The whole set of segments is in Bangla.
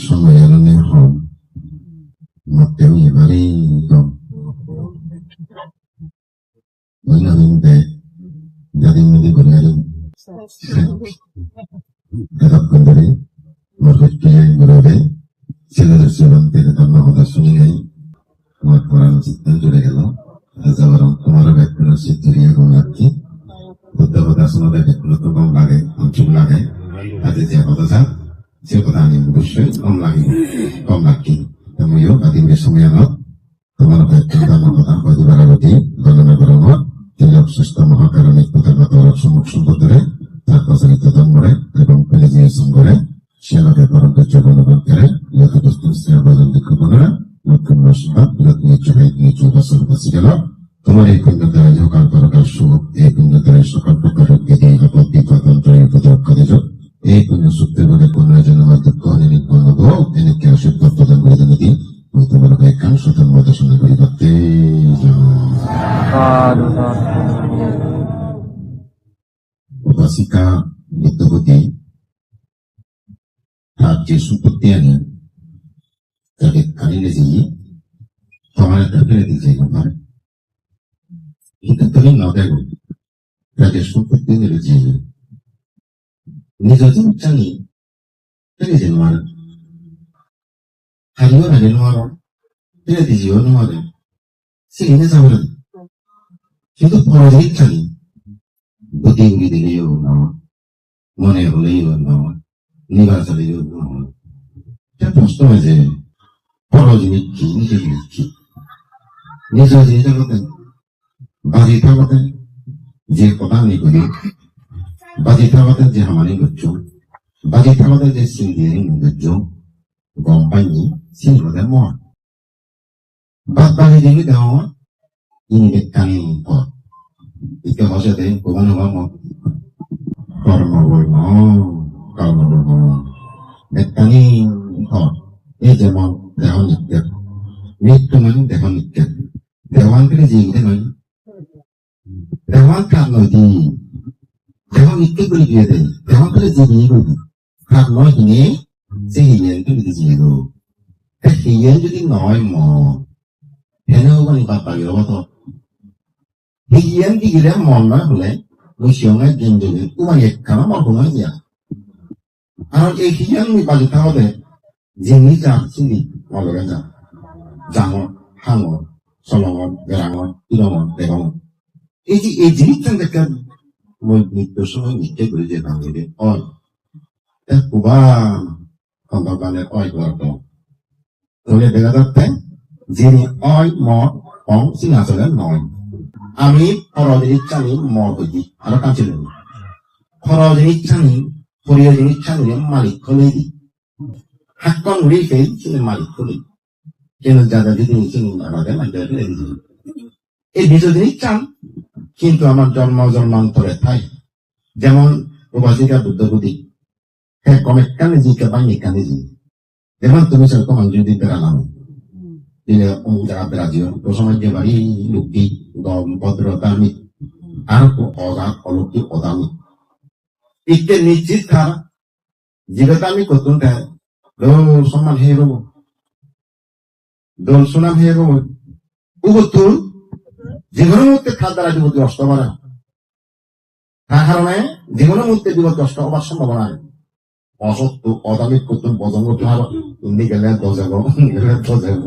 সম্মেলনে হম মতেও এবারে গম বললাম দেয় যাদের মধ্যে করে গেলেন খারাপ করে মরকজ পেয়ে ঘুরে ছেলেদের চলন পেরে তার নামতা শুনে নেই আমার পড়ানো চিত্তন চলে গেল রাজাবরম তোমারও ব্যাগগুলো সে জড়িয়ে কম রাখছি বুদ্ধ কথা শোনা ব্যাগগুলো তো কম লাগে অঞ্চল লাগে তাদের যে কথা 아보다 수능에, 무엇보라는 짓던 줄에게도, 하자와랑 kumara bekkuna situriya gongaki, buddha buddha sono de bekkuna to gongage, omchulage, ate je kodasa, je kodani mugushe, omlagi, omlaki, tamuyo, ati me sumyano, kumara bekkuna damabada, bajibaraguti, গণনা করা হয় তিনি অবশিষ্ট মহাকারণিক প্রধানত সম্মুখ সম্পদরে তার প্রচারিত জন্মরে এবং পেলেজিয়েশন করে সেনাকে পরন্তর্য গণবান করে যথাযথ শ্রেয় বদল দীক্ষকরা লক্ষ্মণ নসবাদ বিরত নিয়ে চড়াই নিয়ে চৌবাসন বাঁচি গেল তোমার এই কুণ্ডতারে ঝোকাল পরকার সুখ এই কুণ্ডতারে que suportaram que carinha de para da pele de zeno para e da pele não da go para que suportaram de zeno nizo zo chani pele de no ara hariyo na de no ara pele de zeno no ara se ne sa ora que do por de chani do tem de leo não não é o leo não নাও এটা প্রশ্ন হয় যে বড় জিনিস কি নিজে জিনিস কি নিজ জিনিসের কথা বাজি থাকতে যে কথা আমি করি বাজি থাকতে যে হামানি করছ বাজি থাকতে যে সিন্দিয়ারি করছ গম পাইনি সিনি কথা মর বাদ বাজি দিলে দেওয়া ইংরেজ কানি ကောင်းမလို့ဘောမေတ္တာနဲ့ဟောအဲ့ဒီမှာဒေဟန်တက်မေတ္တာနဲ့ဒေဟန်တက်ဒေဟန်ကလေးကြီးတယ်နော်ဒေဟန်ကံလို့ဒီဒေဟန်ကလေးကြီးတယ်ဒေဟန်ကလေးကြီးကိုဘာလို့ဒီနေ့စိတ်ညံတူတူကြီးကိုအဲ့ဒီယဉ်ကျေးတဲ့နော်မောဘယ်လိုဝင်ပါပါရောတော့ဒီယဉ်ဒီရမောနာဘလဲလို့ရှောင်းနေတယ်ဥမရကမ္မဘုံကြီး নয় নয় না নয় আর এই হিয়েন নি বাজে থাকবে জিনি যা চিনি মলগে যা জাঙর হাঙর সলঙর বেড়াঙর ইরঙর বেগঙর এই যে এই জিনিসটা দেখে ওই নৃত্য সময় নৃত্য করে যে বাঙালি অয় এক কুবা খন্দকানের অয় গর্ব তাহলে দেখা যাচ্ছে, যিনি অয় ম অং সিংহাসনে নয়। আমি খরচের ইচ্ছানি মত হইছি আরও কাঁচিলেন খরচের ইচ্ছানি প্রয়োজন ইচ্ছানি মালিক দি হাক্কন ফেল তিনি মালিক খুলে কেন যাদা যদি তিনি আমাদের দিয়েছি এই বিজয় ইচ্ছান কিন্তু আমার জন্ম জন্মান্তরে থাই যেমন উপাসিকা বুদ্ধ বুদ্ধি হ্যাঁ কমেট কানে জি, কেবাই কানে জি। যেমন তুমি সেরকম যদি বেড়ালাম যারা বেড়াজিও তো সময় যে বাড়ি লোকটি ভদ্রতামি আর অদা অলৌকিক অদামি ইকে নিশ্চিত খার যেটা আমি করতুন খায় দোল সম্মান হে রব দোল সুনাম হে রব উবতুল জীবনের মধ্যে খাদ দ্বারা বিপদ নষ্ট করে তার কারণে জীবনের মধ্যে বিপদ নষ্ট হবার সম্ভাবনা অসত্য অদামিক করতুন বদন করতে তুমি গেলে দজাব গেলে দজাব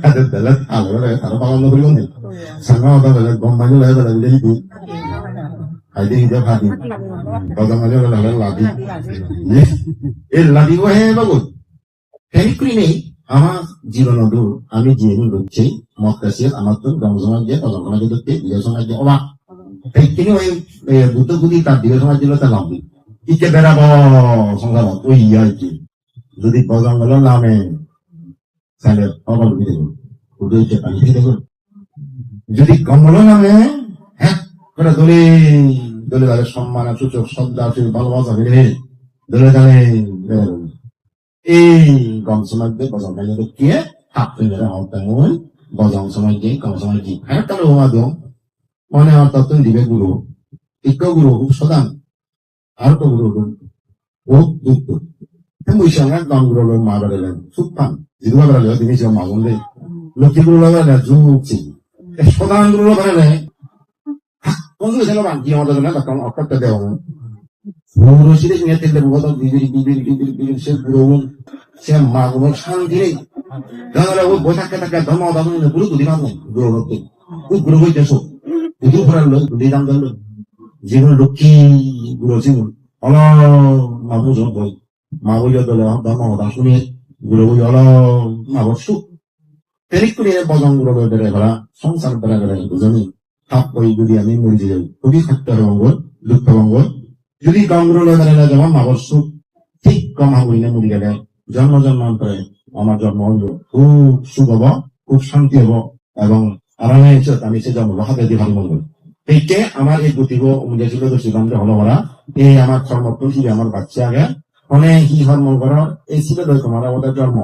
তাদের বেলা আলো তারা বাগান করিব নেই সাংগা ওটা বেলা গম মানি বেলা খাইতে হিদে ভাবি গজা মানি বেলা বেলা লাভি এই লাভিব হে বাবু হেৰি কৰি নেই আমাৰ জীৱনতো আমি যিহেতু লুকছে মত আছে আমাৰ তো গংজমাত দিয়ে তজমাত দিয়ে বিবেচনাত দিয়ে অবা সেইখিনি এই বুদ্ধ বুদ্ধি তার বিবেচনাত দিলে লাভ নেই ইকে বেড়াব সংসার ওই ইয়া কি যদি বজঙ্গল নামে তাহলে অবল বিয়ে দেবো উদয়কে পানি দিয়ে দেবো যদি কমল নামে ওরা দলিল দলে তাদের সম্মান, সূচক, শ্রদ্ধা আছে ভালোবাসা ফিরে দলে জানেন এই কম সমাজদের বজাম মেলে দেখিয়ে হাত পেলে হতাম ওই বজাম সমাজ দিয়ে কম সমাজ দিয়ে হ্যাঁ তাহলে ওমা দো মনে আমার তত্ত্ব দিবে গুরু। ইক্য গুরু, খুব সদান আর তো গুরু বহুত দুঃখ। মুই সঙ্গে গম গুরু লোক মা বেড়ালেন খুব পান। জিদুবা বেড়ালে তিনি যে মা বললে লক্ষ্মী গুরু লাগা যুগ সদান গুরু বেড়ালে Consiglio se lo manchi, io vado tornando a quanto devo. Non riuscite a mettere il vuoto di vivere, vivere, vivere, se vuoi, se ma come sandire. Allora voi voi sacca sacca dhamma o dhamma, pure tu di mamma, guru notte. Tu guru voi teso. Tu tu per lo, tu di dangallo. জীবন লক্ষ্মী গুলো জীবন অল মামু জন বই মা বই দলে দমা দাসুনি গুলো বই অল মা বসু তেরিক করে বজনগুলো বেড়ে ঘরা সংসার বেড়ে বেড়ে বুঝলি ওই যদি আমি মরে যাই। খুবই সত্তর মঙ্গল দুঃখ মঙ্গল যদি গঙ্গরোলা যেমন মাবস্য ঠিক কম হবই না মরে গেলে জন্ম জন্মান্তরে আমার জন্ম হল খুব সুখ হব, খুব শান্তি হব এবং আরামে আমি সে জন্ম হাতে দিয়ে ভালো মঙ্গল এইকে আমার এই গতিব মুজাজিল সিদ্ধান্ত হলো ওরা এই আমার কর্ম আমার বাচ্চা আগে। অনেক কি কর্ম করার, এই ছিল তোমার, আমাদের জন্ম।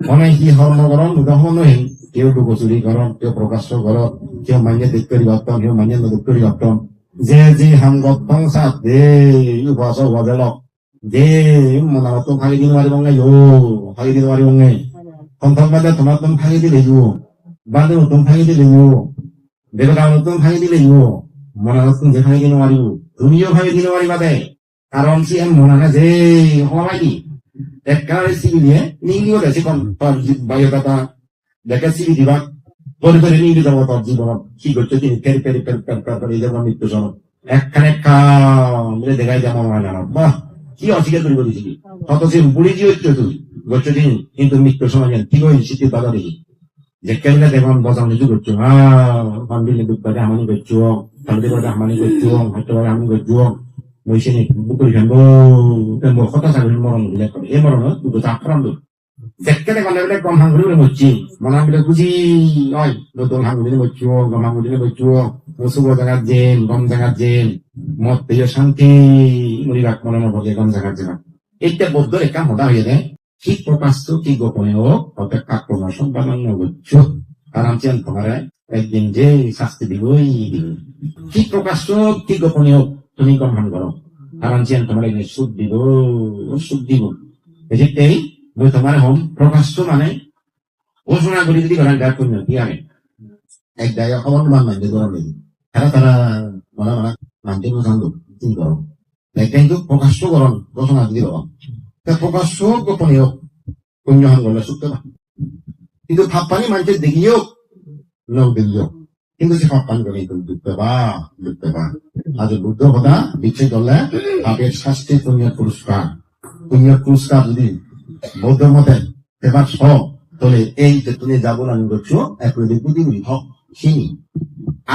মানে সি স্বর্ণকরণ রহমনহীন কেউটু কচুরিকরণ কেউ প্রকাশ্যকরণ কেউ মান্য দিক্তরি ভাবতাম কেউ মান্য দিক্তরি ভাবতাম যে যে হামগত সংসার দে উপাস বদলক দে মনামত ফাঁকি দিন মারি নাই ইউ ফাঁকি দিন মারি বঙ্গে কন্ঠম বাদে তোমার তুমি ফাঁকি দিলে ইউ বাদে তুমি ফাঁকি দিলে ইউ দেবতা তুমি ফাঁকি দিলে ইউ মনামত তুমি যে ফাঁকি দিন মারিব তুমিও ফাঁকি দিন মারিবা দে কারণ সি মনানে যে হওয়া কি 가는 어떤 파기디 내주. 뭐나 어떤 제 파기디는 말이고. 금이요 파기디는 말이 마대. কারণ সে মনে না যে হওয়াই একবারে সিবিলিয়ে নিঙ্গিও দেশে কম তার বায়োডাটা দেখে সিবি দিবা পরে পরে নিঙ্গি যাবো তার জীবন কি করছে তিনি peri peri peri peri peri peri যেমন মৃত্যু সময় একখানে কামড়ে দেখাই যেমন হয় না বাহ কি অস্বীকার করে বলেছি অথচ বুড়ি যে হচ্ছে তুই করছো দিন কিন্তু মৃত্যু সময় কি হয়ে শীতে বাধা দেখি যে কেমনে দেখুন বজাম নিজে করছো হ্যাঁ মান্দিলে দুঃখ করে হামানি করছো তাহলে করে হামানি করছো হয়তো করে হামানি করছো মহিষেনি বুকুরি খান 뭐 হতা সাগর মরণ দিলে এই মরণ দুটো চাকরাম দেখতে গেলে বলে কম হাঙ্গুলি মরছি মনে বলে বুঝি নয় নতুন হাঙ্গুলি মরছো গম হাঙ্গুলি মরছো মুসুব জায়গা জেন গম জায়গা জেন মত পেয়ে শান্তি মুড়ি রাখ মনে মনে গম জায়গা জেন এইটা বদ্ধ রেখা মোটা হয়ে যায় ঠিক প্রকাশ্য কি গোপনে হোক অপেক্ষা কোনো সম্পাদন করছ কারণ চেন তোমার একদিন যে শাস্তি দিবই দিবে ঠিক প্রকাশ্য কি গোপনে হোক তুমি গ্রহণ করো। কারণ চেন তোমার সুদ দিব সুদ দিব এই মই তোমার হোম প্রকাশ্য মানে ঘোষণা করে যদি করেন গাছ করবেন কি আনে এক দায় খবর মান মানতে গরম নেই তারা তারা মানা মানা মানতে পছন্দ চিনি করো। একটা কিন্তু প্রকাশ্য গরম ঘোষণা দিয়ে দেওয়া তা প্রকাশ্য গোপনীয় পুণ্যহান করলে না। কিন্তু ভাবপানি মানুষের দেখিও লোক দেখিও কিন্তু সে ভাবপানি করে কিন্তু দুঃখে বা দুঃখে বা, আজ বুদ্ধ কথা দিচ্ছে করলে পাপের শাস্তি পুণ্যের পুরস্কার। পুণ্যের পুরস্কার যদি বৌদ্ধ মতে এবার স তলে এই যে তুমি যাব না করছ একটি পৃথিবী হক চিনি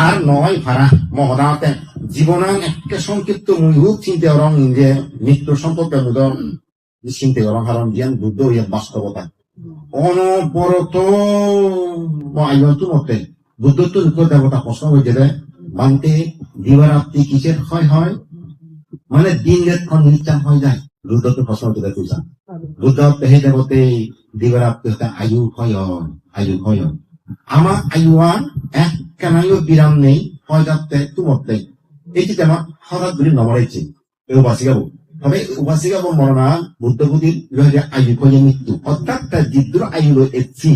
আর নয়, ভাড়া, মহদাতে জীবনাং একটা সংক্ষিপ্ত মুহুক চিন্তা রং যে মৃত্যু সম্পর্কে মুদন চিন্তা রং হারণ জ্ঞান, বুদ্ধ ইয়ে বাস্তবতা। অনবরত আয়ন্তু মতে বুদ্ধত্ব নিকট দেবতা প্রশ্ন হয়েছে রে মানতে দিবারাত্রি কিসের ক্ষয় হয়? মানে দিন রাত ক্ষণ নিচান হয়ে যায়? বুদ্ধত্ব প্রশ্ন হয়েছে তুই বুদ্ধ পেহে দেবতে, দিবারাত্রি হতে আয়ু ক্ষয় হয়, আয়ু ক্ষয় হয়। আমার আয়ুয়ান এক কেনাইও বিরাম নেই হয় যাতে তুমত নেই। এই যে আমার হঠাৎ করে নমরাইছে এই উপাসিকাবো তবে উপাসিকাবো মরণা বুদ্ধ বুদ্ধির আয়ু ক্ষয় মৃত্যু। অর্থাৎ তার জিদ্দুর আয়ু এসছি।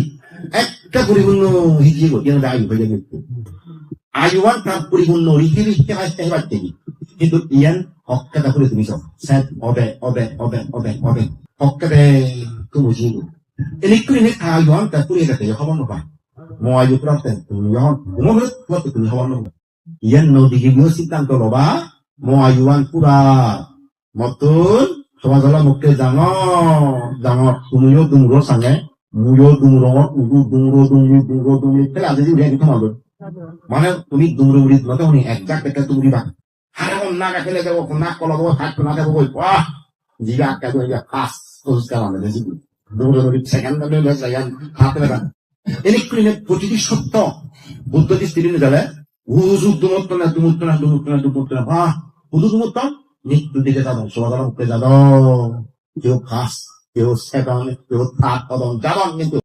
একটা পরিপূর্ণ হিজিয়ে গিয়ে আয়ু ক্ষয় মৃত্যু আয়ুয়ান তার পরিপূর্ণ রীতি রীতি হাসতে হেবার থেকে কিন্তু ইয়ান হক্কাটা করে তুমি সব স্যার অবে অবে অবে অবে অবে হক্কাতে তুমি বুঝিয়ে Ini ini ayuan tapi ini kata Yehova no pak. Mau ayu praten tu Yehova. Mau berat buat tu Yehova no. Iyan no digibyo si tanto loba. Mau ayuan pura. Motun. Sama-sama muke jango. Jango tumuyo মুয়ো দুমরোমন উদু দুমরো দুমরি দুমরো দুমরি তাহলে আজ দিন ভেঙে মানে তুমি দুমরো উড়ি দিলে উনি এক জাগ পেটে তুমরি বা নাক ফেলে দেব নাক কল দেবো হাত বাহ জিগা আটকা তুমি খাস সেকেন্ড দেবে হাত নেবে না, প্রতিটি সত্য, বুদ্ধটি স্ত্রী নিয়ে গেলে দুমত্ত না দুমত্ত না দুমত্ত বাহ। উদু দুমত্ত মৃত্যুর দিকে যাব সবাদ উঠতে যাব কেউ খাস কেউ সেকন্ড কেউ থাক এবং যাবন কিন্তু